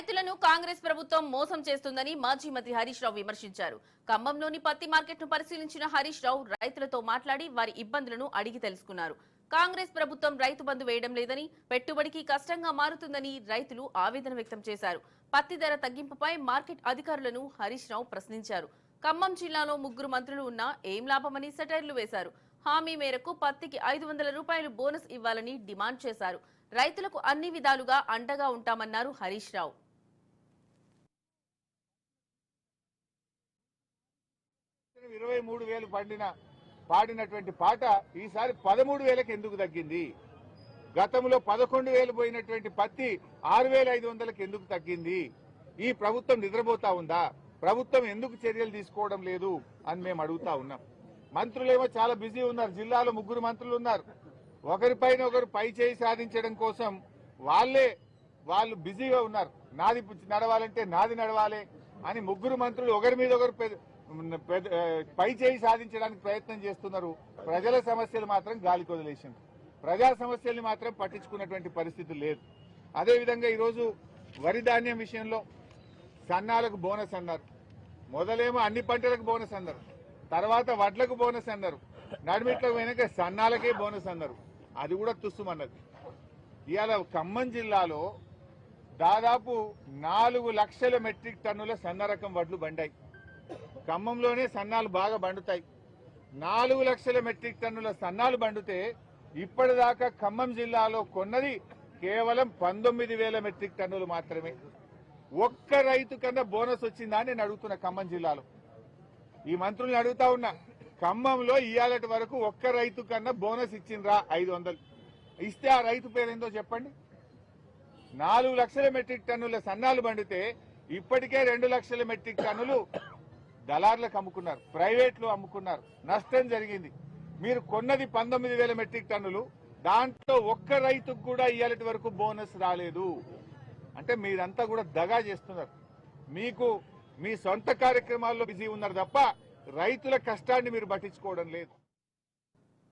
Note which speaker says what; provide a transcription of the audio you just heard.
Speaker 1: రైతులను కాంగ్రెస్ ప్రభుత్వం మోసం చేస్తుందని మాజీ మంత్రి హరీష్ రావు విమర్శించారు. ఖమ్మంలోని పత్తి మార్కెట్ను పరిశీలించిన హరీష్ రావు రైతులతో మాట్లాడి వారి ఇబ్బందులను అడిగి తెలుసుకున్నారు. కాంగ్రెస్ ప్రభుత్వం రైతు బంధు వేయడం లేదని పెట్టుబడికి కష్టంగా మారుతుందని రైతులు ఆవేదన వ్యక్తం చేశారు. పత్తి ధర తగ్గింపుపై మార్కెట్ అధికారులను హరీష్ రావు ప్రశ్నించారు. ఖమ్మం జిల్లాలో ముగ్గురు మంత్రులు ఉన్నా ఏం లాభమని సెటైర్లు వేశారు. హామీ మేరకు పత్తికి ఐదు వందల రూపాయలు బోనస్ ఇవ్వాలని డిమాండ్ చేశారు. రైతులకు అన్ని విధాలుగా అండగా ఉంటామన్నారు హరీష్ రావు.
Speaker 2: ఇరవై మూడు వేలు పండిన పాడినటువంటి పాట ఈసారి పదమూడు వేలకు ఎందుకు తగ్గింది? గతంలో పదకొండు వేలు పోయినటువంటి పత్తి ఆరు వేల ఐదు వందలకు ఎందుకు తగ్గింది? ఈ ప్రభుత్వం నిద్రపోతా ఉందా? ప్రభుత్వం ఎందుకు చర్యలు తీసుకోవడం లేదు అని మేము అడుగుతా ఉన్నాం. మంత్రులేమో చాలా బిజీ ఉన్నారు. జిల్లాలో ముగ్గురు మంత్రులు ఉన్నారు. ఒకరిపైన ఒకరు పై చేయి సాధించడం కోసం వాళ్ళే వాళ్ళు బిజీగా ఉన్నారు. నాది నడవాలంటే నాది నడవాలి అని ముగ్గురు మంత్రులు ఒకరి మీద ఒకరు పై చేయి సాధించడానికి ప్రయత్నం చేస్తున్నారు. ప్రజల సమస్యలు మాత్రం గాలికి వదిలేసింది ప్రజా సమస్యల్ని మాత్రం పట్టించుకున్నటువంటి పరిస్థితి లేదు. అదేవిధంగా ఈరోజు వరి ధాన్యం విషయంలో సన్నాలకు బోనస్ అన్నారు. మొదలేమో అన్ని పంటలకు బోనస్ అన్నారు. తర్వాత వడ్లకు బోనస్ అన్నారు. నడిమిట్లో వెనక సన్నాలకే బోనస్ అన్నారు. అది కూడా తుస్సుమన్నది. ఇవాళ ఖమ్మం జిల్లాలో దాదాపు నాలుగు లక్షల మెట్రిక్ టన్నుల సన్న రకం వడ్లు బండాయి ఖమ్మంలోనే సన్నాలు బాగా బండుతాయి నాలుగు లక్షల మెట్రిక్ టన్నుల సన్నాలు బండితే ఇప్పటిదాకా ఖమ్మం జిల్లాలో కొన్నది కేవలం పంతొమ్మిది వేల మెట్రిక్ టన్నులు మాత్రమే. ఒక్క రైతు కన్నా బోనస్ వచ్చిందా అని నేను అడుగుతున్నా ఖమ్మం జిల్లాలో. ఈ మంత్రుల్ని అడుగుతా ఉన్నా ఖమ్మంలో ఇయ్యాలటి వరకు ఒక్క రైతు కన్నా బోనస్ ఇచ్చిండ్రా ఐదు వందలు. ఇస్తే ఆ రైతు పేరేందో చెప్పండి? నాలుగు లక్షల మెట్రిక్ టన్నుల సన్నాలు బండితే ఇప్పటికే రెండు లక్షల మెట్రిక్ టన్నులు దళార్లకు అమ్ముకున్నారు ప్రైవేట్లు అమ్ముకున్నారు. నష్టం జరిగింది. మీరు కొన్నది పంతొమ్మిది వేల మెట్రిక్ టన్నులు దాంట్లో ఒక్క రైతుకు కూడా ఇయ్యాలటి వరకు బోనస్ రాలేదు. అంటే మీరంతా కూడా దగా చేస్తున్నారు. మీకు మీ సొంత కార్యక్రమాల్లో బిజీ ఉన్నారు తప్ప రైతుల కష్టాన్ని మీరు పట్టించుకోవడం లేదు.